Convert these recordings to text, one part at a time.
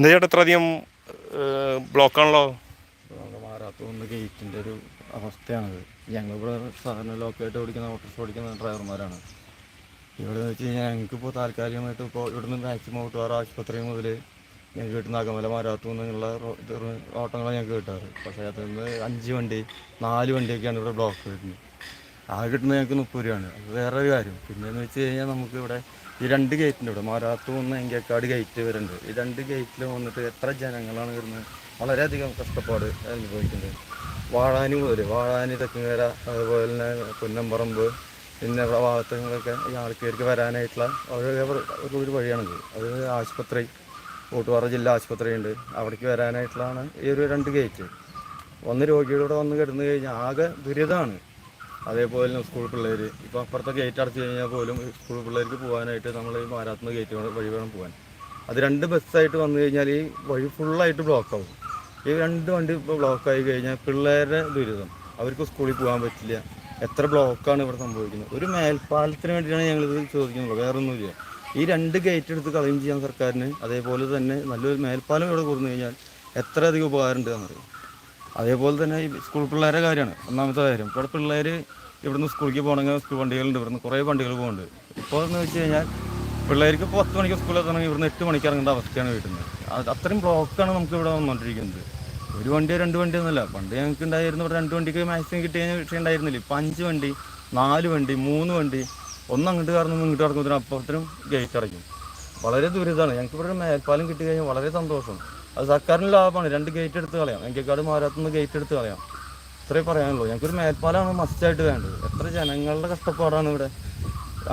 എന്താ ചേട്ടാ ബ്ലോക്കാണല്ലോ? മാറാത്ത ഗേറ്റിന്റെ ഒരു അവസ്ഥയാണത്. ഞങ്ങളിവിടെ സാധാരണ ലോക്കായിട്ട് ഓടിക്കുന്ന ഓട്ടോസ് ഓടിക്കുന്ന ഡ്രൈവർമാരാണ്. ഇവിടെ വെച്ച് കഴിഞ്ഞാൽ ഞങ്ങൾക്കിപ്പോൾ താൽക്കാലികമായിട്ട് ഇപ്പോൾ ഇവിടുന്ന് മാക്സിമം ഔട്ടുകാർ ആശുപത്രി മുതൽ ഞങ്ങൾക്ക് കിട്ടുന്ന അകമല മാരാത്തു എന്നുള്ള ഓട്ടങ്ങളാണ് ഞങ്ങൾക്ക് കിട്ടാറ്. പക്ഷേ അതിൽ നിന്ന് അഞ്ച് വണ്ടി നാല് വണ്ടിയൊക്കെയാണ് ഇവിടെ ബ്ലോക്ക് കിട്ടുന്നത്. ആകെ കിട്ടുന്നത് ഞങ്ങൾക്ക് മുപ്പത് രൂപയാണ്. അത് വേറൊരു കാര്യം. പിന്നെയെന്ന് വെച്ച് കഴിഞ്ഞാൽ നമുക്ക് ഇവിടെ ഈ രണ്ട് ഗേറ്റിന്റെ ഇവിടെ മാരാത്തു നിന്ന് എങ്കേക്കാട് ഗേറ്റ് വരുന്നുണ്ട്. ഈ രണ്ട് ഗേറ്റിൽ വന്നിട്ട് എത്ര ജനങ്ങളാണ് വരുന്നത്? വളരെയധികം കഷ്ടപ്പാട് അനുഭവിക്കുന്നത് വാഴാനി മുതൽ വാഴാനി തെക്കുംകര അതുപോലെ തന്നെ പുന്നമ്പറമ്പ് പിന്നെ ഭാഗത്തുകളൊക്കെ ഈ ആൾക്കാർക്ക് വരാനായിട്ടുള്ള ഒരു ഒരു വഴിയാണിത്. അത് ആശുപത്രി കൂട്ടുപാറ ജില്ലാ ആശുപത്രി ഉണ്ട് അവിടേക്ക് വരാനായിട്ടുള്ളതാണ് ഈ ഒരു രണ്ട് ഗേറ്റ്. ഒന്ന് രോഗിയുടെ വന്ന് കിടന്നു കഴിഞ്ഞാൽ ആകെ ദുരിതമാണ്. അതേപോലെ തന്നെ സ്കൂൾ പിള്ളേർ ഇപ്പോൾ അപ്പുറത്തെ ഗേറ്റ് അടച്ചു കഴിഞ്ഞാൽ പോലും സ്കൂൾ പിള്ളേർക്ക് പോകാനായിട്ട് നമ്മൾ ഈ മാരാത്തുനിന്ന് ഗേറ്റ് വഴി വേണം പോകാൻ അത് രണ്ട് ബസ്സായിട്ട് വന്നു കഴിഞ്ഞാൽ ഈ വഴി ഫുള്ളായിട്ട് ബ്ലോക്ക് ആവും. ഈ രണ്ട് വണ്ടി ഇപ്പോൾ ബ്ലോക്കായി കഴിഞ്ഞാൽ പിള്ളേരുടെ ദുരിതം. അവർക്ക് സ്കൂളിൽ പോകാൻ പറ്റില്ല. എത്ര ബ്ലോക്കാണ് ഇവിടെ സംഭവിക്കുന്നത്? ഒരു മേൽപ്പാലത്തിന് വേണ്ടിയിട്ടാണ് ഞങ്ങളിത് ചോദിക്കുന്നത്. വേറൊന്നുമില്ല. ഈ രണ്ട് ഗേറ്റ് എടുത്ത് കളയും ചെയ്യാൻ സർക്കാരിന് അതേപോലെ തന്നെ നല്ലൊരു മേൽപ്പാലം ഇവിടെ കൊടുന്നു കഴിഞ്ഞാൽ എത്ര അധികം ഉപകാരമുണ്ട് എന്നറിയാം? അതേപോലെ തന്നെ ഈ സ്കൂൾ പിള്ളേരുടെ കാര്യമാണ്. ഒന്നാമത്തെ കാര്യം ഇവിടെ പിള്ളേർ ഇവിടുന്ന് സ്കൂളിലേക്ക് പോകണമെങ്കിൽ സ്കൂൾ വണ്ടികളുണ്ട് ഇവിടുന്ന് കുറേ വണ്ടികൾ പോകുന്നുണ്ട്. ഇപ്പോൾ എന്ന് വെച്ച് കഴിഞ്ഞാൽ പിള്ളേർക്ക് ഇപ്പോൾ പത്ത് മണിക്ക് സ്കൂളിൽ എത്തണമെങ്കിൽ ഇവിടുന്ന് എട്ട് മണിക്ക് ഇറങ്ങേണ്ട അവസ്ഥയാണ് വീട്ടിൽ അത് അത്രയും ബ്ലോക്കാണ് നമുക്ക് ഇവിടെ വന്നുകൊണ്ടിരിക്കുന്നത്. ഒരു വണ്ടി രണ്ട് വണ്ടി ഒന്നുമല്ല. പണ്ട് ഞങ്ങൾക്ക് ഉണ്ടായിരുന്നു ഇവിടെ രണ്ട് വണ്ടിക്ക് മാക്സിമം കിട്ടിയ വിഷയം ഉണ്ടായിരുന്നില്ല. ഇപ്പം അഞ്ച് വണ്ടി നാല് വണ്ടി മൂന്ന് വണ്ടി ഒന്ന് അങ്ങോട്ട് കറങ്ങും ഇങ്ങോട്ട് കറങ്ങുന്നതിന് അപ്പുറത്തിനും ഗേറ്റ് അടയ്ക്കും. വളരെ ദുരിതമാണ്. ഞങ്ങൾക്ക് ഇവിടെ മേൽപ്പാലം കിട്ടി കഴിഞ്ഞാൽ വളരെ സന്തോഷം. അത് സർക്കാരിന് ലാഭമാണ്. രണ്ട് ഗേറ്റ് എടുത്ത് കളയാം. എങ്കേക്കാട് മാരാത്തുനിന്ന് ഗേറ്റ് എടുത്ത് കളയാം. ഇത്രേ പറയാനുള്ളൂ. ഞങ്ങൾക്കൊരു മേൽപ്പാലമാണ് മസ്റ്റായിട്ട് വേണ്ടത്. എത്ര ജനങ്ങളുടെ കഷ്ടപ്പാടാണ് ഇവിടെ.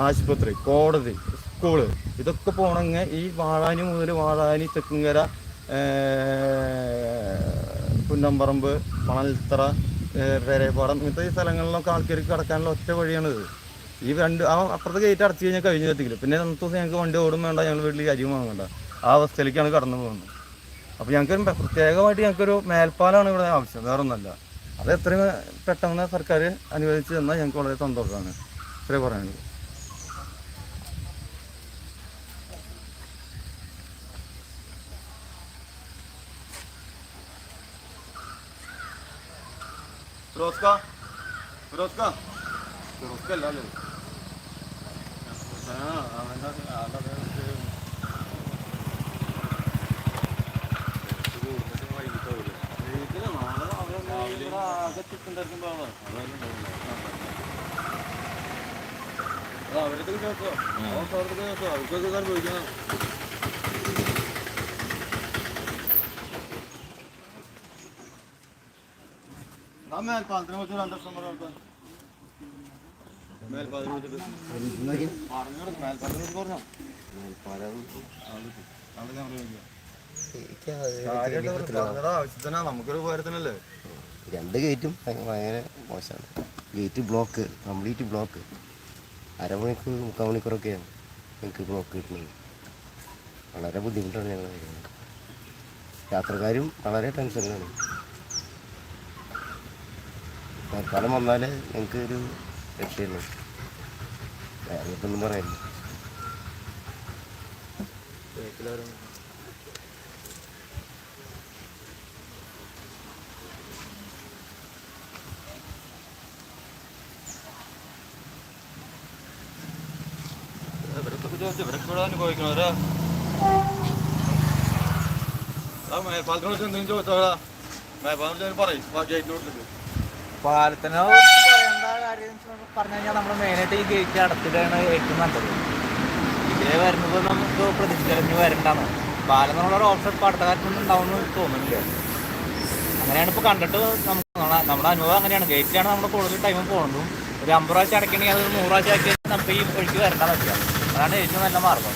ആശുപത്രി കോടതി സ്കൂൾ ഇതൊക്കെ പോകണമെങ്കിൽ ഈ വാഴാനി മുതൽ വാഴാനി തെക്കുംകര പുന്നമ്പറമ്പ് മണൽത്തറ പേരേപ്പാടം ഇങ്ങനത്തെ ഈ സ്ഥലങ്ങളിലൊക്കെ ആൾക്കാർക്ക് കിടക്കാനുള്ള ഒറ്റ വഴിയാണിത്. ഈ രണ്ട് ആ അപ്പുറത്തെ ഗേറ്റ് അടച്ചു കഴിഞ്ഞാൽ കഴിഞ്ഞു എത്തിക്കില്ല പിന്നെ അന്നത്തെ ദിവസം ഞങ്ങൾക്ക് വണ്ടി ഓടും വേണ്ട. ഞങ്ങൾ വീട്ടിൽ അരി വാങ്ങണ്ട. ആ അവസ്ഥയിലേക്കാണ് കടന്നു പോകുന്നത്. അപ്പോൾ ഞങ്ങൾക്ക് പ്രത്യേകമായിട്ട് ഞങ്ങൾക്കൊരു മേൽപ്പാലമാണ് ഇവിടെ ആവശ്യം വേറെ ഒന്നല്ല അത് എത്രയും പെട്ടെന്ന് സർക്കാർ അനുവദിച്ച് തന്നാൽ ഞങ്ങൾക്ക് വളരെ സന്തോഷമാണ് ഇത്രേ പറയാനുള്ളത് ഫിറോസ്ക ഫിറോസ്ക ഫിറോസ്ക അല്ലല്ലോ ആ പറഞ്ഞു ആവശ്യത്തിനാ. നമുക്കൊരു ഉപകാരത്തിനല്ലേ? രണ്ട് ഗേറ്റും ഭയ- ഭയങ്കര മോശമാണ്. Gate block complete block. അരമണിക്കൂർ മുക്കാൽ മണിക്കൂറൊക്കെയാണ് എനിക്ക് ബ്ലോക്ക് കിട്ടുന്നത്. വളരെ ബുദ്ധിമുട്ടാണ് ഞങ്ങൾ യാത്രക്കാരും വളരെ ടെൻഷനിലാണ്. തൽക്കാലം വന്നാലേ ഞങ്ങൾക്ക് ഒരു രക്ഷയുള്ളൂ വേറെ ഒന്നും പറയാനില്ല. ഇവരൊക്കെ ഇവിടെ പറഞ്ഞു കഴിഞ്ഞാൽ നമ്മൾ ഈ വരുന്നത് നമുക്ക് അങ്ങനെയാണ് ഇപ്പോൾ കണ്ടിട്ട് നമുക്ക് നമ്മുടെ അനുഭവം അങ്ങനെയാണ്. ഗേറ്റിലാണ് നമ്മൾ കൂടുതൽ ടൈം പോകുന്നതും ഒരു അമ്പത് പ്രാവശ്യം അടയ്ക്കണമെങ്കിൽ അത് നൂറ് പ്രാവശ്യം ആക്കി നമുക്ക് ഈ വഴിക്ക് വരണ്ടാന്ന് വെക്കുക അതാണ് ഏറ്റവും നല്ല മാർഗം.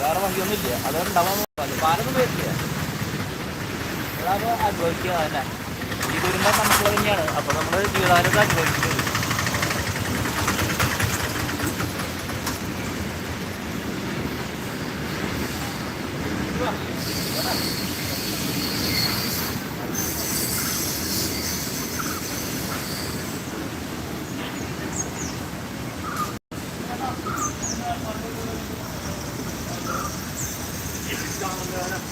വേറെ വഴിയൊന്നുമില്ല. അത് ഉണ്ടാവാൻ പാലൊന്നും വരില്ല അതാണ് അനുഭവിക്കുക തന്നെ. ഈ ദുരന്തം നമുക്ക് തന്നെയാണ്. അപ്പോൾ നമ്മൾ ജീവിതകാലത്ത്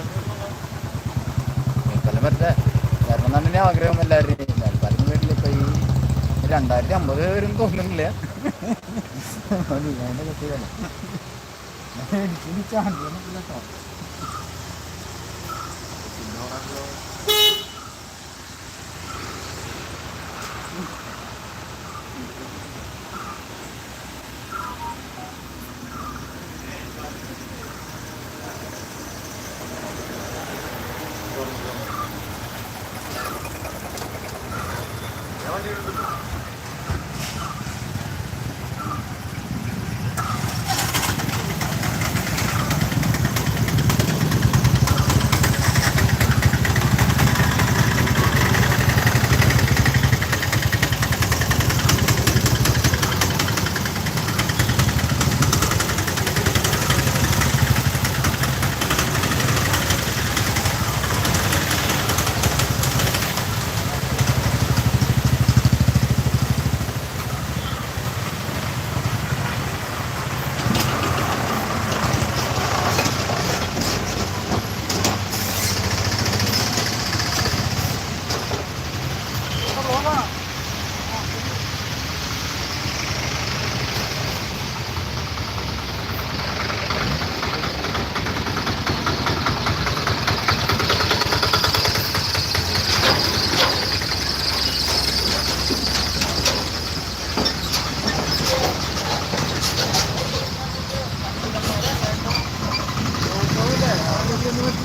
അനുഭവിക്കുന്നത് മേൽപ്പാലം വരട്ടെ വരണം എന്നാണ് എന്റെ ആഗ്രഹം എല്ലാവരുടെയും മേൽപ്പാലം വരില്ല ഇപ്പം ഈ രണ്ടായിരത്തി അമ്പത് വരും തോന്നുന്നില്ല. ini cah dia nak kelakar. Tinggal aku.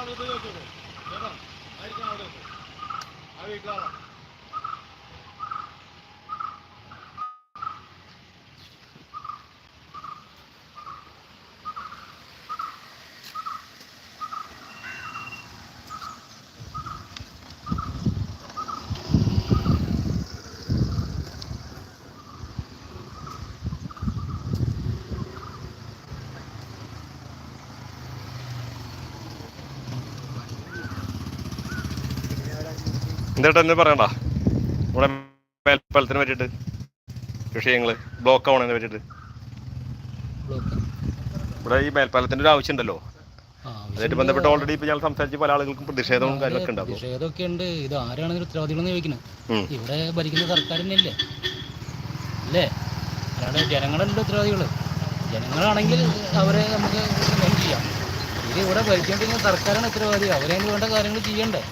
അതിന്റെ ചേട്ടാ ആയിരിക്കണം അവിടെ ആ കേട്ടോ. എന്തായിട്ട് എന്നെ പറയണ്ട? ഇവിടെ മേൽപ്പാലത്തിന് പറ്റിയിട്ട് വിഷയങ്ങൾ ബ്ലോക്ക് ആവണതിനെ പറ്റിയിട്ട്. ഇവിടെ ഈ മേൽപ്പാലത്തിന്റെ ഒരു ആവശ്യം ഉണ്ടല്ലോ അതായിട്ട് ബന്ധപ്പെട്ട് ഓൾറെഡി ഇപ്പൊ ഞങ്ങൾ സംസാരിച്ച് പല ആളുകൾക്കും പ്രതിഷേധവും കാര്യങ്ങളൊക്കെ ഉണ്ടാവും പ്രതിഷേധമൊക്കെ ഉണ്ട് ഇത് ആരാണ് ഇതിന് ഉത്തരവാദികളെന്ന് ചോദിക്കുന്നത്. ഇവിടെ ഭരിക്കുന്ന സർക്കാർ തന്നെയല്ലേ അല്ലേ? അല്ലാണ്ട് ജനങ്ങളല്ലേ ഉത്തരവാദികൾ ജനങ്ങളാണെങ്കിൽ അവരെ നമുക്ക് ചെയ്യാം. ഇത് ഇവിടെ ഭരിച്ചുകൊണ്ടിരിക്കുന്ന സർക്കാരാണ് ഉത്തരവാദി. അവരെ വേണ്ട കാര്യങ്ങൾ ചെയ്യണ്ടേ?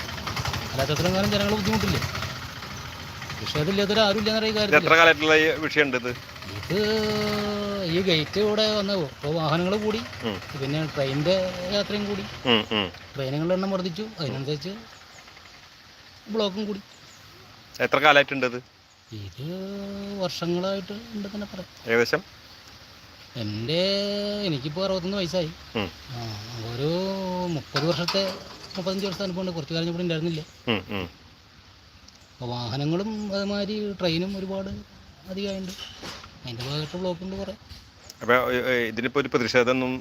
അല്ലാത്തത്രയും കാലം ജനങ്ങൾ ബുദ്ധിമുട്ടില്ലേ? ആരും ഇല്ലെന്നറിയ എത്ര കാലമായിട്ടുള്ള ഈ വിഷയം ഇത്? ഇത് ഈ ഗേറ്റ് ഇവിടെ വന്ന് ഇപ്പോൾ വാഹനങ്ങൾ കൂടി പിന്നെ ട്രെയിനിന്റെ യാത്രയും കൂടി. ട്രെയിനുകളുടെ എണ്ണം വർദ്ധിച്ചു അതിനനുസരിച്ച് ബ്ലോക്കും കൂടി. എത്ര കാലമായിട്ടുണ്ട് ഇത്? വർഷങ്ങളായിട്ട് ഉണ്ട് തന്നെ പറയാം. ഏകദേശം? എന്റെ എനിക്കിപ്പോൾ അറുപത്തൊന്ന് വയസ്സായി. ഒരു മുപ്പത് വർഷത്തെ മുപ്പത്തഞ്ച് വർഷം അനുഭവമുണ്ട് കുറച്ച് കാലം ഇവിടെ ഉണ്ടായിരുന്നില്ല. അപ്പോൾ വാഹനങ്ങളും അതുമാതിരി ട്രെയിനും ഒരുപാട് അധികമായിട്ടുണ്ട് അതിന്റെ ഭാഗമായിട്ട് ബ്ലോക്കുണ്ട് കുറേ. അപ്പോൾ ഒരു പ്രതിഷേധമൊന്നും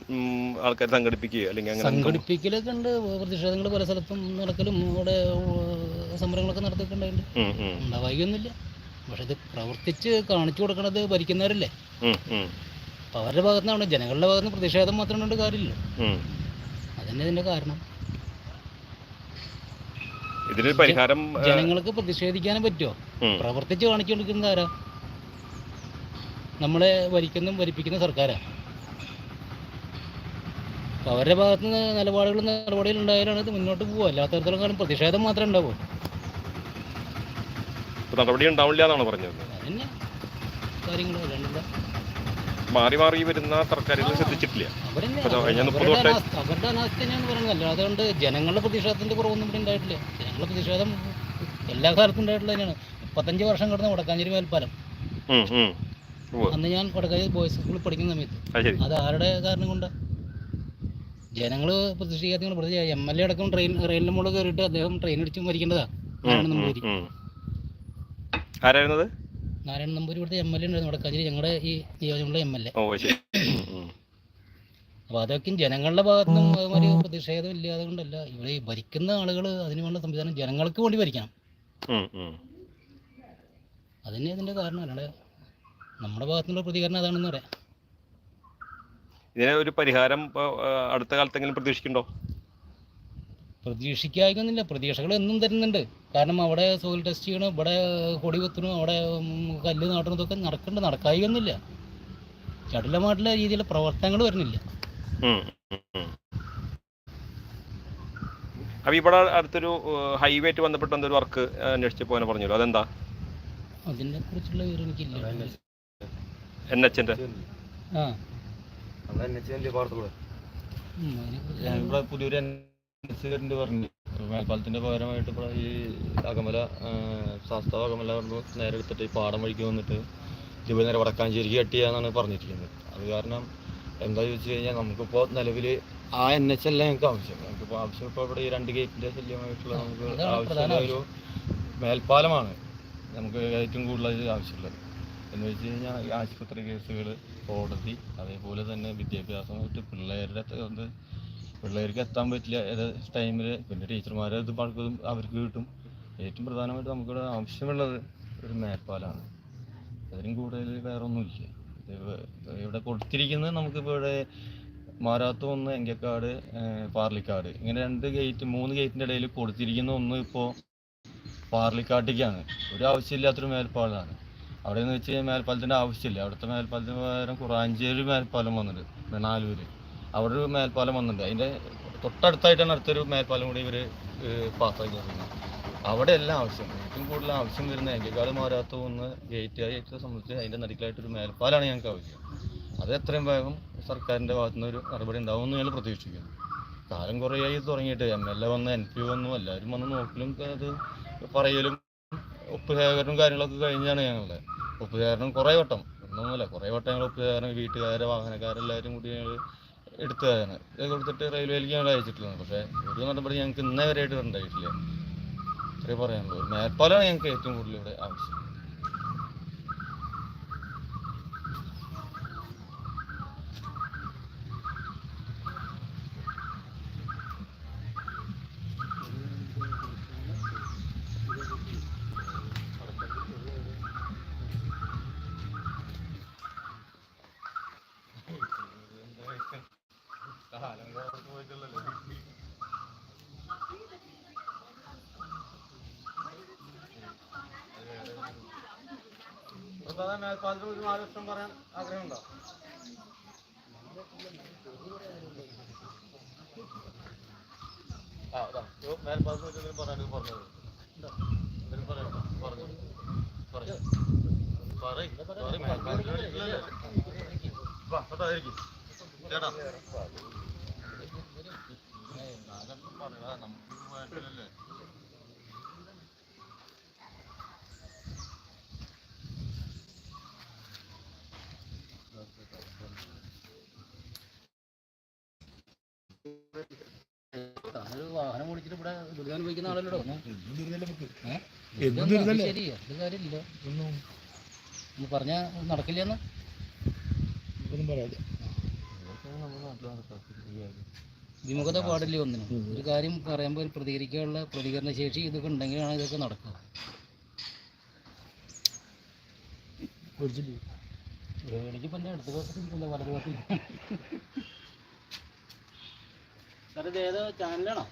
ആൾക്കാർ സംഘടിപ്പിക്കുകയോ അല്ലെങ്കിൽ അങ്ങനെ സംഘടിപ്പിക്കലൊക്കെ ഉണ്ട്. പ്രതിഷേധങ്ങൾ പല സ്ഥലത്തും നടക്കലും അവിടെ സമരങ്ങളൊക്കെ നടത്തിയിട്ടുണ്ടായിട്ടുണ്ട് ഉണ്ടാവുകയൊന്നുമില്ല പക്ഷെ ഇത് പ്രവർത്തിച്ച് കാണിച്ചു കൊടുക്കണത് ഭരിക്കുന്നവരല്ലേ? അപ്പോൾ അവരുടെ ഭാഗത്തുനിന്നാണ് ജനങ്ങളുടെ ഭാഗത്തുനിന്ന് പ്രതിഷേധം മാത്രം കൊണ്ട് കാര്യമില്ല. അതന്നെ ഇതിന്റെ കാരണം. ഇതിനൊരു പരിഹാരം ജനങ്ങൾക്ക് പ്രതിഷേധിക്കാനും പറ്റുമോ പ്രവർത്തിച്ച് കാണിച്ചു കൊടുക്കുന്നത് ആരാ? നമ്മളെ ഭരിക്കുന്നതും ഭരിപ്പിക്കുന്ന സർക്കാരാ. അപ്പോൾ അവരുടെ ഭാഗത്ത് നിന്ന് നിലപാടുകളും നടപടികളും ഉണ്ടായാലാണ് ഇത് മുന്നോട്ട് പോകുക അല്ലാത്തടത്തോളം കാലം പ്രതിഷേധം മാത്രമേ ഉണ്ടാവൂ നടപടി ഉണ്ടാവില്ല എന്നാണ് പറഞ്ഞത്. അതന്നെ. കാര്യങ്ങൾ മാറി മാറി വരുന്ന സർക്കാരുകൾ ശ്രദ്ധിച്ചിട്ടില്ല. കഴിഞ്ഞ മുപ്പത് വർഷം- അവരുടെ അനാസ്ഥ തന്നെയാണ് പറയുന്നത്. അല്ലാതെ ജനങ്ങളുടെ പ്രതിഷേധത്തിന്റെ കുറവൊന്നും ഇവിടെ ഉണ്ടായിട്ടില്ല. ജനങ്ങളുടെ പ്രതിഷേധം എല്ലാ കാലത്തും ഉണ്ടായിട്ടുള്ള തന്നെയാണ്. മുപ്പത്തഞ്ച് വർഷം കിടന്ന വടക്കാഞ്ചേരി മേൽപ്പാലം. അന്ന് ഞാൻ വടക്കാഞ്ചേരി ബോയ്സ് സ്കൂളിൽ പഠിക്കുന്ന സമയത്ത്. അത് ആരുടെ കാരണം കൊണ്ട്? ജനങ്ങൾ പ്രതിഷേധിക്കാത്ത പ്രതി എം എൽ എ അടക്കം ട്രെയിൻ റെയിലിന് മുകളിൽ കയറിയിട്ട് അദ്ദേഹം ട്രെയിൻ അടിച്ച് മരിക്കേണ്ടതാണ് ഉം, നാരായണ ഉം, നമ്പൂരി ഇവിടുത്തെ എം എൽ എ ഉണ്ടായിരുന്നു. വടക്കാഞ്ചേരി ഞങ്ങളുടെ ഈ നിയോജകമുള്ള എം എൽ എ അപ്പൊ. അപ്പോൾ അതൊക്കെ ജനങ്ങളുടെ ഭാഗത്തുനിന്നും അതുമാതിരി പ്രതിഷേധം ഇല്ലാതെ കൊണ്ടല്ല ഇവിടെ ഭരിക്കുന്ന ആളുകൾ അതിനുള്ള സംവിധാനം ജനങ്ങൾക്ക് വേണ്ടി ഭരിക്കണം. അതന്നെ അതിന്റെ കാരണം. അല്ലാതെ നമ്മുടെ ഭാഗത്തുനിന്നുള്ള പ്രതികരണം അതാണെന്ന് പറയാം. ഇതിന് ഒരു പരിഹാരം അടുത്ത കാലത്തെങ്കിലും പ്രതീക്ഷിക്കണ്ടോ പ്രതീക്ഷിക്കാതിരിക്കുന്നില്ല പ്രതീക്ഷകൾ എന്നും തരുന്നുണ്ട്. കാരണം അവിടെ സോയിൽ ടെസ്റ്റ് ചെയ്യണം ഇവിടെ കൊടി കുത്തണം അവിടെ കല്ല് നാട്ടണം ഇതൊക്കെ നടക്കുന്നുണ്ട് നടക്കാതിരിക്കുന്നില്ല ചടുലമായിട്ടുള്ള രീതിയിലുള്ള പ്രവർത്തനങ്ങൾ വരുന്നില്ല. ഉം, ഉം, ഉം. അപ്പൊ ഇവിടെ അടുത്തൊരു ഹൈവേ ആയിട്ട് ബന്ധപ്പെട്ട എന്തൊരു വർക്ക് അന്വേഷിച്ച് പോകാൻ പറഞ്ഞല്ലോ. അതെന്താ? അതിനെ കുറിച്ചുള്ള വിവരം എനിക്കില്ല. എൻ എച്ചിന്റെ ആ. അതിനെക്കുറിച്ച് ഇവിടെ പുതിയൊരു എൻ പറഞ്ഞു. മേൽപ്പാലത്തിന്റെ പകരമായിട്ട് ഇപ്പോൾ ഈ അകമല ശാസ്താവ് അകമല പറഞ്ഞു നേരെ എടുത്തിട്ട് ഈ പാടം വഴിക്ക് വന്നിട്ട് ഇവിടെ നേരെ വടക്കാഞ്ചേരിക്ക് കെട്ടിയാന്നാണ് പറഞ്ഞിരിക്കുന്നത് അത് കാരണം എന്താ ചോദിച്ചു കഴിഞ്ഞാൽ നമുക്കിപ്പോൾ നിലവിൽ ആ എൻ എച്ച് അല്ല ഞങ്ങൾക്ക് ആവശ്യം. നമുക്കിപ്പോൾ ആവശ്യം ഇപ്പോൾ ഇവിടെ ഈ രണ്ട് ഗേറ്റിന്റെ ശല്യമായിട്ടുള്ള നമുക്ക് ആവശ്യമുള്ള ഒരു മേൽപ്പാലമാണ് നമുക്ക് ഏറ്റവും കൂടുതൽ ആവശ്യമുള്ളത്. എന്ന് വെച്ച് കഴിഞ്ഞാൽ ആശുപത്രി കേസുകൾ കോടതി അതേപോലെ തന്നെ വിദ്യാഭ്യാസമായിട്ട് പിള്ളേരുടെ പിള്ളേർക്ക് എത്താൻ പറ്റില്ല. ഏത് ടൈമിൽ പിന്നെ ടീച്ചർമാരെ ഇത് പലതും അവർക്ക് കിട്ടും. ഏറ്റവും പ്രധാനമായിട്ട് നമുക്കിവിടെ ആവശ്യമുള്ളത് ഒരു മേൽപ്പാലാണ് അതിനും കൂടുതൽ വേറെ ഒന്നുമില്ല ഇവിടെ കൊടുത്തിരിക്കുന്നത് നമുക്കിപ്പോൾ ഇവിടെ മാരാത്തം ഒന്ന് എങ്കക്കാട് പാർലിക്കാട്. ഇങ്ങനെ രണ്ട് ഗേറ്റ് മൂന്ന് ഗേറ്റിന്റെ ഇടയിൽ കൊടുത്തിരിക്കുന്ന ഒന്ന് ഇപ്പോൾ പാർലിക്കാട്ടേക്കാണ് ഒരു ആവശ്യമില്ലാത്തൊരു മേൽപ്പാലമാണ് അവിടെ എന്ന് വെച്ച് കഴിഞ്ഞാൽ മേൽപ്പാലത്തിന്റെ ആവശ്യമില്ല. അവിടുത്തെ മേൽപ്പാലത്തിന് പകരം കുറാഞ്ചേരി മേൽപ്പാലം വന്നിട്ടുണ്ട്. മെണാലൂര് അവിടെ ഒരു മേൽപ്പാലം വന്നിട്ടുണ്ട്. അതിന്റെ തൊട്ടടുത്തായിട്ടാണ് അടുത്തൊരു മേൽപ്പാലം കൂടി ഇവർ പാസ്സാക്കിയിരിക്കുന്നത് അവിടെ എല്ലാം ആവശ്യം. ഏറ്റവും കൂടുതൽ ആവശ്യം വരുന്ന എങ്കക്കാട് മാറാത്ത ഒന്ന് ഗേറ്റ് ആയിട്ട് സംബന്ധിച്ച് അതിന്റെ നടുക്കിലായിട്ടൊരു മേൽപ്പാലാണ് ഞങ്ങൾക്ക് ആവശ്യം. അത് എത്രയും വേഗം സർക്കാരിന്റെ ഭാഗത്തുനിന്ന് ഒരു നടപടി ഉണ്ടാവുമെന്ന് ഞങ്ങൾ പ്രതീക്ഷിക്കുന്നു. കാലം കുറേയായി തുടങ്ങിയിട്ട്. എം എൽ എ വന്ന് എൻ പി വന്നു എല്ലാവരും വന്ന് നോക്കലും അത് പറയലും ഒപ്പുചേകരണം കാര്യങ്ങളൊക്കെ കഴിഞ്ഞാണ് ഞങ്ങളുടെ ഒപ്പുചേകരണം കുറേ വട്ടം. ഒന്നുമില്ല കുറേ വട്ടം ഞങ്ങൾ ഒപ്പുചേകരണം വീട്ടുകാരെ വാഹനക്കാരെല്ലാവരും കൂടി ഞങ്ങൾ എടുത്തതാണ്. കൊടുത്തിട്ട് റെയിൽവേയിലേക്ക് ഞങ്ങൾ അയച്ചിട്ടുള്ളത്. പക്ഷേ ഒരു നടപടി ഞങ്ങൾക്ക് ഇന്നേ വരെയായിട്ട് ഉണ്ടായിട്ടില്ല. ഇത്രേ പറയാനുള്ളൂ. മേൽപ്പാലാണ് ഞങ്ങൾക്ക് ഏറ്റവും കൂടുതൽ ഇവിടെ ആവശ്യം. മേൽപ്പാലത്തിന് ഒരു നാല് വർഷം പറയാൻ ആഗ്രഹമുണ്ടോ ആ മേൽപ്പാലത്തിന് എന്തെങ്കിലും പറയാനും പറഞ്ഞത് എന്തെങ്കിലും പറയണ്ടോ പറഞ്ഞു പറയൂ പറയ് പറയ് മേൽപ്പാലത്തിന് വേണ്ടിയിട്ടില്ലല്ലോ താനൊരു വാഹനം ഓടിച്ചിട്ട് ഇവിടെ ദുരിതം അനുഭവിക്കുന്ന ആളല്ലോ ശരിയാ അത് കാര്യമില്ല. ഒന്ന്. പറഞ്ഞാൽ നടക്കില്ലെന്ന് വിമുഖത പാടില്ല ഒന്നിനും? ഒരു കാര്യം പറയുമ്പോൾ പ്രതികരിക്കാനുള്ള പ്രതികരണ ശേഷി ഇതൊക്കെ ഉണ്ടെങ്കിലാണ് ഇതൊക്കെ നടക്കുക. എനിക്ക് എന്റെ അടുത്ത ദിവസം വളരെ ഭാഗത്ത് സാർ ഇത് ഏതോ ചാനലാണോ